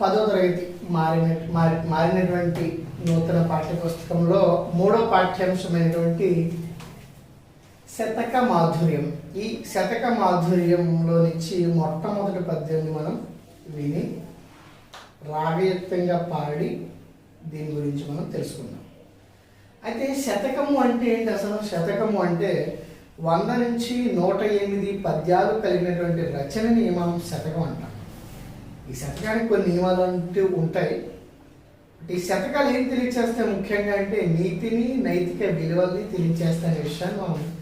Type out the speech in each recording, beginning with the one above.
పదో తరగతి మారిన మారి మారినటువంటి నూతన పాఠ్య పుస్తకంలో మూడో పాఠ్యాంశమైనటువంటి శతక మాధుర్యం. ఈ శతక మాధుర్యంలో నుంచి మొట్టమొదటి పద్యాన్ని మనం విని రాగయుక్తంగా పాడి దీని గురించి మనం తెలుసుకుందాం. అయితే శతకము అంటే ఏంటి అసలు? శతకము అంటే వంద నుంచి నూట ఎనిమిది పద్యాలు కలిగినటువంటి రచనని మనం శతకం అంటాం. ఈ శతకానికి కొన్ని నియమాలు అంటూ ఉంటాయి. ఈ శతకాలు ఏం తెలియచేస్తాయి ముఖ్యంగా అంటే నీతిని నైతిక విలువల్ని తెలియచేస్తాయి విషయాన్ని మనం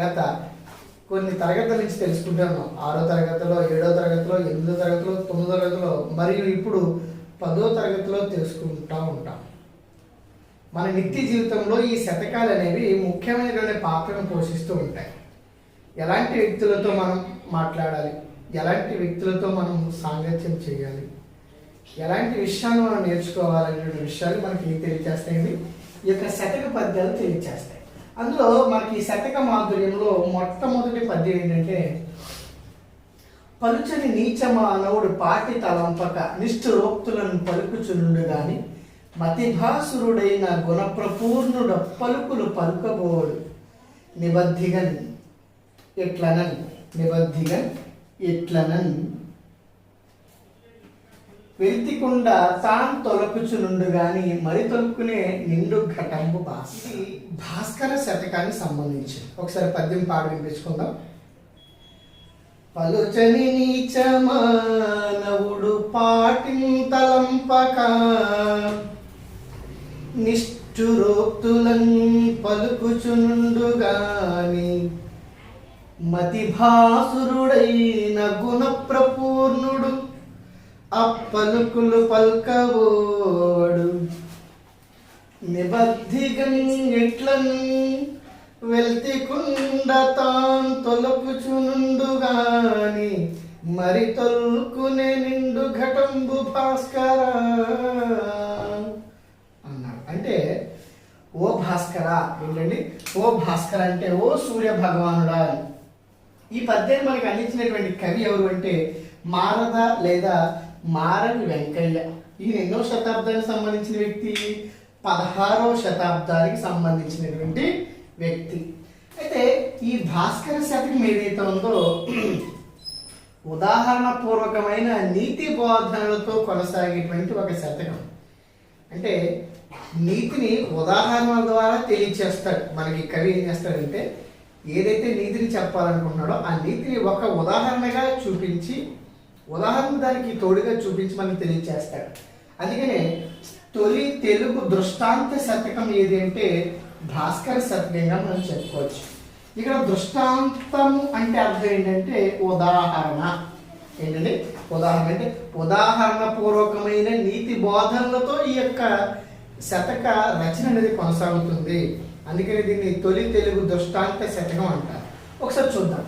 గత కొన్ని తరగతుల నుంచి తెలుసుకుంటున్నాం. ఆరో తరగతిలో ఏడో తరగతిలో ఎనిమిదో తరగతిలో తొమ్మిదో తరగతిలో మరియు ఇప్పుడు పదో తరగతిలో తెలుసుకుంటూ ఉంటాం. మన నిత్య జీవితంలో ఈ శతకాలు అనేవి ముఖ్యమైనటువంటి పాత్రను పోషిస్తూ ఉంటాయి. ఎలాంటి వ్యక్తులతో మనం మాట్లాడాలి? ఎలాంటి వ్యక్తులతో మనం సాంగత్యం చేయాలి? ఎలాంటి విషయాలు మనం నేర్చుకోవాలనే విషయాలు మనకి ఏం తెలియజేస్తాయండి ఈ యొక్క శతక పద్యాలు తెలియజేస్తాయి అందులో మనకి శతక మాధుర్యంలో మొట్టమొదటి పద్యం ఏంటంటే పలుచని నీచ మానవుడు పాటి తలంపక నిష్ఠురోక్తులను పలుకుచునుండు గాని మతిభాసురుడైన గుణప్రపూర్ణుడు పలుకులు పలుకబోడు. నిబద్ధిగన్. ఎట్లనని? నిబద్ధిగన్ ఎట్లనన్? వెల్తికుండా తాన్ తొలకుచునుండు గాని మరి తొలుకునే నిండు ఘటంబు భాస్ ఇది భాస్కర శతకానికి సంబంధించి. ఒకసారి పద్యం పాడు వినిపించుకుందాం. పలుచని నీచ మానవుడు పాటింతలంపక నిష్ఠురోక్తులం పలుకుచునుండు గాని మతిభాసురుడైన గుణప్రపూర్ణుడు అప్పలుకులు పల్కబోడు. నిబద్ధిగన్ ఎట్లను వెల్తికుండ తాన్ తొలపుచునుండు మరి తొలుకునే నిండు ఘటంబు భాస్కర అన్నాడు. అంటే ఓ భాస్కర ఏంటండి ఓ భాస్కర అంటే ఓ సూర్య భగవానుడా అని. ఈ పద్యాన్ని మనకి అందించినటువంటి కవి ఎవరు అంటే మారద లేదా మారని వెంకయ్య. ఈయన ఎన్నో శతాబ్దానికి సంబంధించిన వ్యక్తి పదహారో శతాబ్దానికి సంబంధించినటువంటి వ్యక్తి. అయితే ఈ భాస్కర శతకం ఏదైతే ఉందో ఉదాహరణ పూర్వకమైన నీతి బోధనలతో కొనసాగేటువంటి ఒక శతకం. అంటే నీతిని ఉదాహరణల ద్వారా తెలియచేస్తాడు. మనకి కవి ఏం చేస్తాడంటే ఏదైతే నీతిని చెప్పాలనుకుంటున్నాడో ఆ నీతిని ఒక ఉదాహరణగా చూపించి ఉదాహరణ దానికి తోడుగా చూపించి మనకి తెలియచేస్తాడు. అందుకనే తొలి తెలుగు దృష్టాంత శతకం ఏది అంటే భాస్కర శతకంగా మనం చెప్పుకోవచ్చు. ఇక్కడ దృష్టాంతము అంటే అర్థం ఏంటంటే ఉదాహరణ. ఏంటంటే ఉదాహరణ అంటే ఉదాహరణ పూర్వకమైన నీతి బోధనలతో ఈ యొక్క శతక రచన అనేది కొనసాగుతుంది. అందుకని దీన్ని తొలి తెలుగు దృష్టాంత శతకం అంటారు. ఒకసారి చూద్దాం.